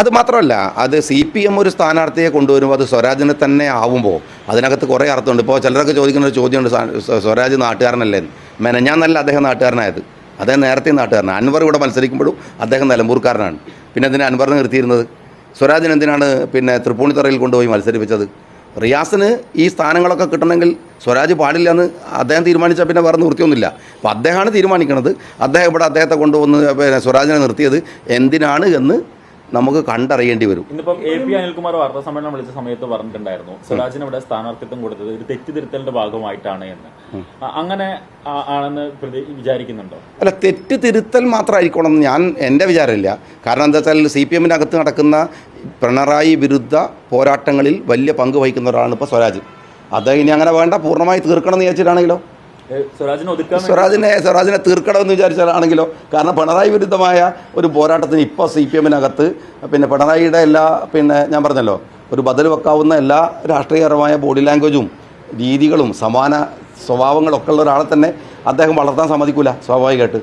അത് മാത്രമല്ല അത് സി പി എം ഒരു സ്ഥാനാർത്ഥിയെ കൊണ്ടുവരുമ്പോൾ അത് സ്വരാജിനെ തന്നെ ആവുമ്പോൾ അതിനകത്ത് കുറേ അർത്ഥമുണ്ട്. ഇപ്പോൾ ചിലരൊക്കെ ചോദിക്കുന്ന ഒരു ചോദ്യമുണ്ട് സ്വരാജ് സ്വ- സ്വരാജ് നാട്ടുകാരനല്ലേ മെനഞ്ഞാന്നല്ല അദ്ദേഹം നാട്ടുകാരനായത്. അദ്ദേഹം നേരത്തെ നാട്ടുകാരനാണ്. അൻവർ ഇവിടെ മത്സരിക്കുമ്പോഴും അദ്ദേഹം നിലമ്പൂർക്കാരനാണ്. പിന്നെ എന്തിനാണ് അൻവറിനെ നിർത്തിയിരുന്നത്? സ്വരാജിന് എന്തിനാണ് പിന്നെ തൃപ്പൂണിത്തറയിൽ കൊണ്ടുപോയി മത്സരിപ്പിച്ചത്? റിയാസിന് ഈ സ്ഥാനങ്ങളൊക്കെ കിട്ടണമെങ്കിൽ സ്വരാജ് പാടില്ല എന്ന് അദ്ദേഹം തീരുമാനിച്ചാൽ പിന്നെ വേറെ നിവൃത്തിയൊന്നുമില്ല അപ്പോൾ അദ്ദേഹമാണ് തീരുമാനിക്കുന്നത് അദ്ദേഹം ഇവിടെ അദ്ദേഹത്തെ കൊണ്ടുവന്ന് പിന്നെ സ്വരാജിനെ നിർത്തിയത് എന്തിനാണ് എന്ന് നമുക്ക് കണ്ടറിയേണ്ടി വരും. ഇന്നിപ്പം എ പി അനിൽകുമാർ വാർത്താ സമ്മേളനം വിളിച്ച സമയത്ത് പറഞ്ഞിട്ടുണ്ടായിരുന്നു സ്വരാജിന് ഇവിടെ സ്ഥാനാർത്ഥിത്വം കൊടുത്തത് ഒരു തെറ്റിതിരുത്തലിന്റെ ഭാഗമായിട്ടാണ് എന്ന്. അങ്ങനെ ആണെന്ന് വിചാരിക്കുന്നുണ്ടോ? അല്ല തെറ്റ് തിരുത്തൽ മാത്രമായിരിക്കണം ഞാൻ എന്റെ വിചാരമില്ല. കാരണം എന്താ വെച്ചാൽ സി പി എമ്മിനകത്ത് നടക്കുന്ന പിണറായി വിരുദ്ധ പോരാട്ടങ്ങളിൽ വലിയ പങ്ക് വഹിക്കുന്ന ഒരാളാണ് ഇപ്പോൾ സ്വരാജ്. അത് ഇനി അങ്ങനെ വേണ്ട പൂർണമായി തീർക്കണം എന്ന് വിചാരിച്ചിട്ടാണെങ്കിലോ? സ്വരാജിനെ സ്വരാജിനെ തീർക്കണമെന്ന് വിചാരിച്ചാലാണെങ്കിലോ? കാരണം പിണറായി വിരുദ്ധമായ ഒരു പോരാട്ടത്തിന് ഇപ്പോൾ സി പി എമ്മിനകത്ത് പിന്നെ പിണറായിയുടെ എല്ലാ പിന്നെ ഞാൻ പറഞ്ഞല്ലോ ഒരു ബദൽ വെക്കാവുന്ന എല്ലാ രാഷ്ട്രീയപരമായ ബോഡി ലാംഗ്വേജും രീതികളും സമാന സ്വഭാവങ്ങളൊക്കെ ഉള്ള ഒരാളെ തന്നെ അദ്ദേഹം വളർത്താൻ സമ്മതിക്കൂല സ്വാഭാവികമായിട്ട്.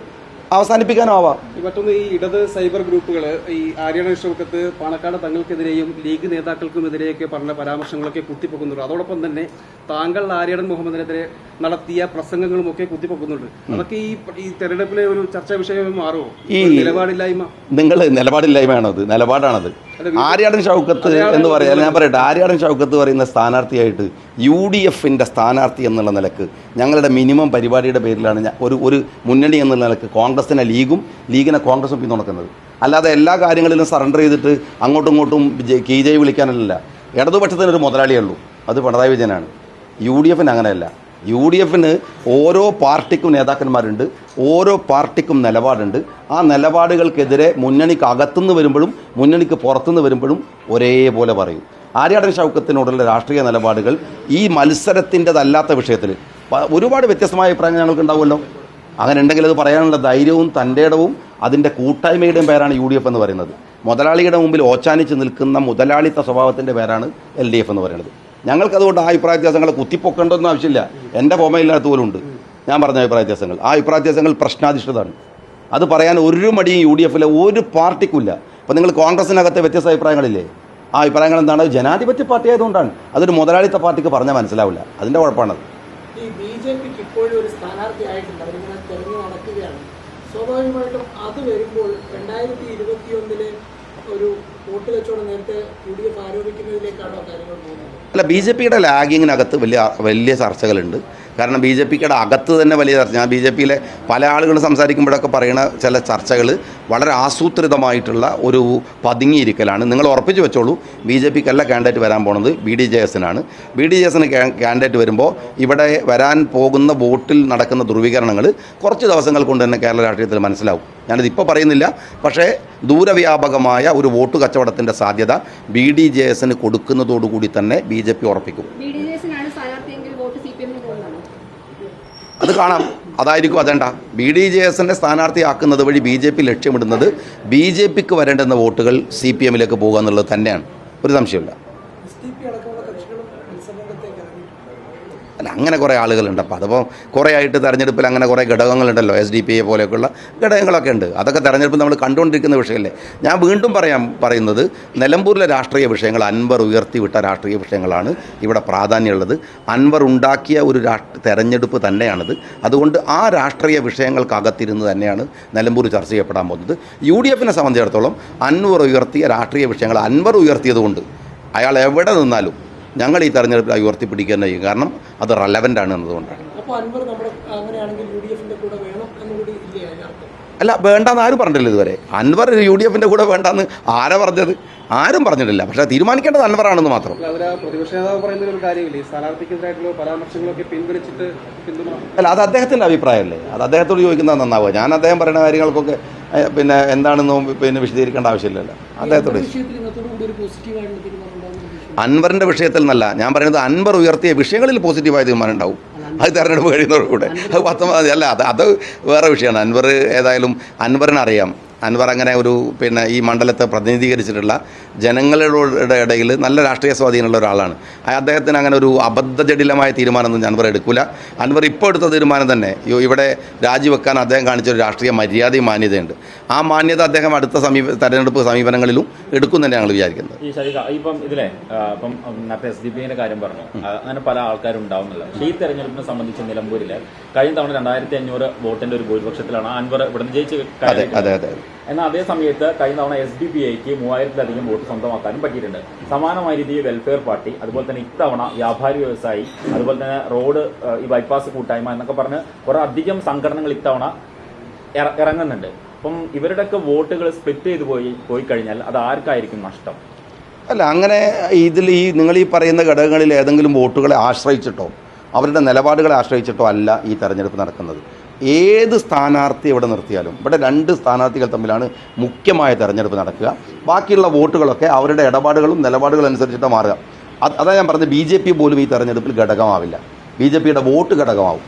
അവസാനിപ്പിക്കാനാവാം. മറ്റൊന്ന് ഈ ഇടത് സൈബർ ഗ്രൂപ്പുകൾ ഈ ആര്യാണ ഷൗക്കത്ത് പാണക്കാട് തങ്ങൾക്കെതിരെയും ലീഗ് നേതാക്കൾക്കും നേതാക്കൾക്കുമെതിരെയൊക്കെ പറഞ്ഞ പരാമർശങ്ങളൊക്കെ കുത്തിപ്പൊക്കുന്നുണ്ട്. അതോടൊപ്പം തന്നെ താങ്കൾ ആര്യടൻ മുഹമ്മദിനെതിരെ നടത്തിയ പ്രസംഗങ്ങളും ഒക്കെ കുത്തിപ്പൊക്കുന്നുണ്ട് അതൊക്കെ ഈ ഈ തെരഞ്ഞെടുപ്പിലെ ഒരു ചർച്ചാ വിഷയമായി മാറുമോ? ഈ- നിലപാടില്ലായ്മ? നിങ്ങൾ നിലപാടില്ലായ്മയാണത്. നിലപാടാണത്. ആര്യാടൻ ഷൗക്കത്ത് എന്ന് പറയാൻ ഞാൻ പറയട്ടെ. ആര്യാടൻ ഷൗക്കത്ത് പറയുന്ന സ്ഥാനാർത്ഥിയായിട്ട് യു ഡി എഫിന്റെ സ്ഥാനാർത്ഥി എന്നുള്ള നിലയ്ക്ക് ഞങ്ങളുടെ മിനിമം പരിപാടിയുടെ പേരിലാണ് ഞാൻ ഒരു ഒരു മുന്നണി എന്നുള്ള നിലയ്ക്ക് കോൺഗ്രസിനെ ലീഗും ലീഗിനെ കോൺഗ്രസും പിന്തുണക്കുന്നത്. അല്ലാതെ എല്ലാ കാര്യങ്ങളിലും സറണ്ടർ ചെയ്തിട്ട് അങ്ങോട്ടും ഇങ്ങോട്ടും ജെ- കീ ജയ് വിളിക്കാനല്ല ഇടതുപക്ഷത്തിനൊരു മുതലാളിയേ ഉള്ളൂ. അത് പിണറായി വിജയനാണ്. യു ഡി എഫിന് അങ്ങനെയല്ല. യു ഡി എഫിന് ഓരോ പാർട്ടിക്കും നേതാക്കന്മാരുണ്ട് ഓരോ പാർട്ടിക്കും നിലപാടുണ്ട്. ആ നിലപാടുകൾക്കെതിരെ മുന്നണിക്ക് അകത്തുനിന്ന് വരുമ്പോഴും മുന്നണിക്ക് പുറത്തുനിന്ന് വരുമ്പോഴും ഒരേപോലെ പറയും. ആര്യാടൻ ഷൗക്കത്തിനോടുള്ള രാഷ്ട്രീയ നിലപാടുകൾ ഈ മത്സരത്തിന്റെതല്ലാത്ത വിഷയത്തിൽ. ഒരുപാട് വ്യത്യസ്തമായ അഭിപ്രായങ്ങൾ ഞങ്ങൾക്ക് ഉണ്ടാവുമല്ലോ. അങ്ങനെ ഉണ്ടെങ്കിൽ അത് പറയാനുള്ള ധൈര്യവും തന്റെ ഇടവും അതിന്റെ കൂട്ടായ്മയുടെയും പേരാണ് യു ഡി എഫ് എന്ന് പറയുന്നത്. മുതലാളിയുടെ മുമ്പിൽ ഓച്ചാനിച്ച് നിൽക്കുന്ന മുതലാളിത്ത സ്വഭാവത്തിന്റെ പേരാണ് എൽ ഡി എഫ് എന്ന് പറയുന്നത്. ഞങ്ങൾക്കതുകൊണ്ട് ആ അഭിപ്രായ വ്യത്യാസങ്ങളെ കുത്തിപ്പൊക്കേണ്ടൊന്നും ആവശ്യമില്ല. എന്റെ കോമയില്ലാത്ത പോലും ഉണ്ട്. ഞാൻ പറഞ്ഞ അഭിപ്രായ വ്യത്യാസങ്ങൾ. ആ അഭിപ്രായ വ്യത്യാസങ്ങൾ പ്രശ്നാധിഷ്ഠിതമാണ്. അത് പറയാൻ ഒരു മടിയും യു ഡി എഫിലെ ഒരു പാർട്ടിക്കുമില്ല. അപ്പോൾ നിങ്ങൾ കോൺഗ്രസിനകത്തെ വ്യത്യസ്ത അഭിപ്രായങ്ങളില്ലേ? ആ അഭിപ്രായങ്ങൾ എന്താണ്? ജനാധിപത്യ പാർട്ടി ആയതുകൊണ്ടാണ്. അതൊരു മുതലാളിത്ത പാർട്ടിക്ക് പറഞ്ഞാൽ മനസ്സിലാവില്ല. അതിന്റെ കുഴപ്പമാണത്. സ്വാഭാവികമായിട്ടും അത് വരുമ്പോൾ രണ്ടായിരത്തി ഇരുപത്തിയൊന്നിലെ ഒരു കാര്യങ്ങൾ അല്ല ബി ജെ പിയുടെ ലാഗിങ്ങിനകത്ത് വലിയ വലിയ ചർച്ചകളുണ്ട്. കാരണം ബി ജെ പിയുടെ അകത്ത് തന്നെ വലിയ ചർച്ച. ഞാൻ ബി ജെ പിയിലെ പല ആളുകളും സംസാരിക്കുമ്പോഴൊക്കെ പറയുന്ന ചില ചർച്ചകൾ വളരെ ആസൂത്രിതമായിട്ടുള്ള ഒരു പതുങ്ങിയിരിക്കലാണ്. നിങ്ങൾ ഉറപ്പിച്ച് വെച്ചോളൂ ബി ജെ പിക്കല്ല കാൻഡിഡേറ്റ് വരാൻ പോണത് ബി ഡി ജെ എസിനാണ്. ബി ഡി ജെ എസിന് കാൻഡിഡേറ്റ് വരുമ്പോൾ ഇവിടെ വരാൻ പോകുന്ന വോട്ടിൽ നടക്കുന്ന ധ്രുവീകരണങ്ങൾ കുറച്ച് ദിവസങ്ങൾ കൊണ്ട് തന്നെ കേരള രാഷ്ട്രീയത്തിൽ മനസ്സിലാവും. ഞാനിത് ഇപ്പോൾ പറയുന്നില്ല പക്ഷേ ദൂരവ്യാപകമായ ഒരു വോട്ട് കച്ചവടത്തിന്റെ സാധ്യത ബി ഡി ജെ എസിന് കൊടുക്കുന്നതോടുകൂടി തന്നെ ബി ജെ പി ഉറപ്പിക്കും. അത് കാണാം. അതായിരിക്കും അതേണ്ട ബി ഡി ജെ എസിന്റെ സ്ഥാനാർത്ഥിയാക്കുന്നത് വഴി ബി ജെ പി ലക്ഷ്യമിടുന്നത് ബി ജെ പിക്ക് വരേണ്ടുന്ന വോട്ടുകൾ സി പി എമ്മിലേക്ക് പോകുക എന്നുള്ളത് തന്നെയാണ്. ഒരു സംശയമില്ല എസ് ഡി പി അടക്കമുള്ള കക്ഷികളും മത്സരരംഗത്തേക്ക് ഇറങ്ങി അല്ല അങ്ങനെ കുറേ ആളുകളുണ്ട്. അപ്പോൾ അതിപ്പോൾ കുറേ ആയിട്ട് തെരഞ്ഞെടുപ്പിൽ അങ്ങനെ കുറേ ഘടകങ്ങളുണ്ടല്ലോ എസ് ഡി പി എ പോലെയൊക്കെയുള്ള ഘടകങ്ങളൊക്കെ ഉണ്ട്. അതൊക്കെ തെരഞ്ഞെടുപ്പ് നമ്മൾ കണ്ടുകൊണ്ടിരിക്കുന്ന വിഷയമല്ലേ? ഞാൻ വീണ്ടും പറയാം പറയുന്നത് നിലമ്പൂരിലെ രാഷ്ട്രീയ വിഷയങ്ങൾ അൻവർ ഉയർത്തി വിട്ട രാഷ്ട്രീയ വിഷയങ്ങളാണ് ഇവിടെ പ്രാധാന്യമുള്ളത്. അൻവർ ഉണ്ടാക്കിയ ഒരു രാഷ്ട്ര തെരഞ്ഞെടുപ്പ് തന്നെയാണത്. അതുകൊണ്ട് ആ രാഷ്ട്രീയ വിഷയങ്ങൾക്കകത്തിരുന്ന് തന്നെയാണ് നിലമ്പൂർ ചർച്ച ചെയ്യപ്പെടാൻ പോകുന്നത്. യു ഡി എഫിനെ സംബന്ധിച്ചിടത്തോളം അൻവർ ഉയർത്തിയ രാഷ്ട്രീയ വിഷയങ്ങൾ അൻവർ ഉയർത്തിയതുകൊണ്ട് അയാൾ എവിടെ നിന്നാലും ഞങ്ങൾ ഈ തെരഞ്ഞെടുപ്പിൽ ഉയർത്തിപ്പിടിക്കുക തന്നെ ചെയ്യും. കാരണം അത് റെലവന്റ് ആണ് എന്നതുകൊണ്ടാണ്. അല്ല വേണ്ടെന്ന് ആരും പറഞ്ഞിട്ടില്ല ഇതുവരെ. അൻവർ യു ഡി എഫിന്റെ കൂടെ വേണ്ടെന്ന് ആരാ പറഞ്ഞത്? ആരും പറഞ്ഞിട്ടില്ല. പക്ഷെ തീരുമാനിക്കേണ്ടത് അൻവറാണെന്ന് മാത്രം. അല്ല പ്രതിപക്ഷ നേതാവ് പറയുന്ന ഒരു കാര്യമില്ല? ഈ സ്ഥാനാർത്ഥിക്കെതിരായിട്ടുള്ള പരാമർശങ്ങളൊക്കെ പിൻവലിച്ചിട്ട് പിന്തുണ അല്ല അത് അദ്ദേഹത്തിന്റെ അഭിപ്രായമല്ലേ? അത് അദ്ദേഹത്തോട് ചോദിക്കുന്നത് നന്നാവുക. ഞാൻ അദ്ദേഹം പറയുന്ന കാര്യങ്ങൾക്കൊക്കെ പിന്നെ എന്താണെന്നും പിന്നെ വിശദീകരിക്കേണ്ട ആവശ്യമില്ലല്ലോ. അദ്ദേഹത്തോട് അൻവറിന്റെ വിഷയത്തിൽ നിന്നല്ല ഞാൻ പറയുന്നത് അൻവർ ഉയർത്തിയ വിഷയങ്ങളിൽ പോസിറ്റീവായ തീരുമാനം ഉണ്ടാവും അത് തെരഞ്ഞെടുപ്പ് കഴിയുന്നതോടുകൂടെ. അത് പത്തൊമ്പത് അല്ല അത് അത് വേറെ വിഷയമാണ്. അൻവർ ഏതായാലും അൻവറിനറിയാം. അൻവർ അങ്ങനെ ഒരു പിന്നെ ഈ മണ്ഡലത്തെ പ്രതിനിധീകരിച്ചിട്ടുള്ള ജനങ്ങളുടെ ഇടയിൽ നല്ല രാഷ്ട്രീയ സ്വാധീനമുള്ള ഒരാളാണ്. അദ്ദേഹത്തിന് അങ്ങനെ ഒരു അബദ്ധജടിലമായ തീരുമാനമൊന്നും അൻവർ എടുക്കില്ല അൻവർ ഇപ്പോൾ എടുത്ത തീരുമാനം തന്നെ ഇവിടെ രാജിവെക്കാൻ അദ്ദേഹം കാണിച്ച ഒരു രാഷ്ട്രീയ മര്യാദയും മാന്യതയുണ്ട്. ആ മാന്യത അദ്ദേഹം അടുത്ത സമീപ തെരഞ്ഞെടുപ്പ് സമീപനങ്ങളിലും എടുക്കും തന്നെ ഞങ്ങൾ വിചാരിക്കുന്നത്. ഈ ശരിക ഇപ്പം ഇതിലെ ആ, ഇപ്പം നേരത്തെ എസ് ഡി പിന്റെ കാര്യം പറഞ്ഞു. അങ്ങനെ പല ആൾക്കാരും ഉണ്ടാവുന്നില്ല പക്ഷേ ഈ തെരഞ്ഞെടുപ്പിനെ സംബന്ധിച്ച് നിലമ്പൂരിൽ കഴിഞ്ഞ തവണ രണ്ടായിരത്തി അഞ്ഞൂറ് വോട്ടിന്റെ ഒരു ഭൂരിപക്ഷത്തിലാണ് അൻവർ ഇവിടുന്ന് ജയിച്ച് അതെ അതെ അതെ. എന്നാൽ അതേ സമയത്ത് കഴിഞ്ഞ തവണ എസ് ഡി പി ഐക്ക് മൂവായിരത്തിലധികം വോട്ട് സ്വന്തമാക്കാനും പറ്റിയിട്ടുണ്ട്. സമാനമായ രീതിയിൽ വെൽഫെയർ പാർട്ടി അതുപോലെ തന്നെ ഇത്തവണ വ്യാപാരി വ്യവസായി അതുപോലെ തന്നെ റോഡ് ഈ ബൈപ്പാസ് കൂട്ടായ്മ എന്നൊക്കെ പറഞ്ഞ് കുറെ അധികം സംഘടനകൾ ഇത്തവണ ഇറങ്ങുന്നുണ്ട്. അപ്പം ഇവരുടെയൊക്കെ വോട്ടുകൾ സ്പ്ലിറ്റ് ചെയ്ത് പോയി പോയി കഴിഞ്ഞാൽ അത് ആർക്കായിരിക്കും നഷ്ടം? അല്ല അങ്ങനെ ഇതിൽ ഈ നിങ്ങൾ ഈ പറയുന്ന ഘടകങ്ങളിൽ ഏതെങ്കിലും വോട്ടുകളെ ആശ്രയിച്ചിട്ടോ അവരുടെ നിലപാടുകളെ ആശ്രയിച്ചിട്ടോ അല്ല ഈ തെരഞ്ഞെടുപ്പ് നടക്കുന്നത്. ഏത് സ്ഥാനാർത്ഥി ഇവിടെ നിർത്തിയാലും ഇവിടെ രണ്ട് സ്ഥാനാർത്ഥികൾ തമ്മിലാണ് മുഖ്യമായ തെരഞ്ഞെടുപ്പ് നടക്കുക. ബാക്കിയുള്ള വോട്ടുകളൊക്കെ അവരുടെ ഇടപാടുകളും നിലപാടുകളും അനുസരിച്ചിട്ട് മാറുക. അതാ ഞാൻ പറഞ്ഞത് ബി ജെ പി പോലും ഈ തെരഞ്ഞെടുപ്പിൽ ഘടകമാവില്ല. ബി ജെ പിയുടെ വോട്ട് ഘടകമാവും.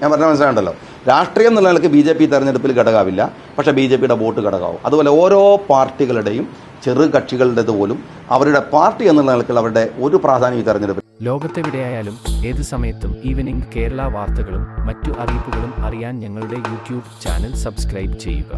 ഞാൻ പറഞ്ഞ മനസ്സിലാണ്ടല്ലോ രാഷ്ട്രീയം എന്നുള്ള നിലയ്ക്ക് ബി ജെ പി തെരഞ്ഞെടുപ്പിൽ ഘടകമാവില്ല. പക്ഷേ ബി ജെ പിയുടെ വോട്ട് ഘടകമാവും. അതുപോലെ ഓരോ പാർട്ടികളുടെയും ചെറു കക്ഷികളുടേത് പോലും അവരുടെ പാർട്ടി എന്നുള്ള നിലയ്ക്ക് അവരുടെ ഒരു പ്രാധാന്യം ഈ തെരഞ്ഞെടുപ്പിൽ ലോകത്തെവിടെയായാലും ഏത് സമയത്തും ഈവനിംഗ് കേരള വാർത്തകളും മറ്റു അറിയിപ്പുകളും അറിയാൻ ഞങ്ങളുടെ യൂട്യൂബ് ചാനൽ സബ്സ്ക്രൈബ് ചെയ്യുക.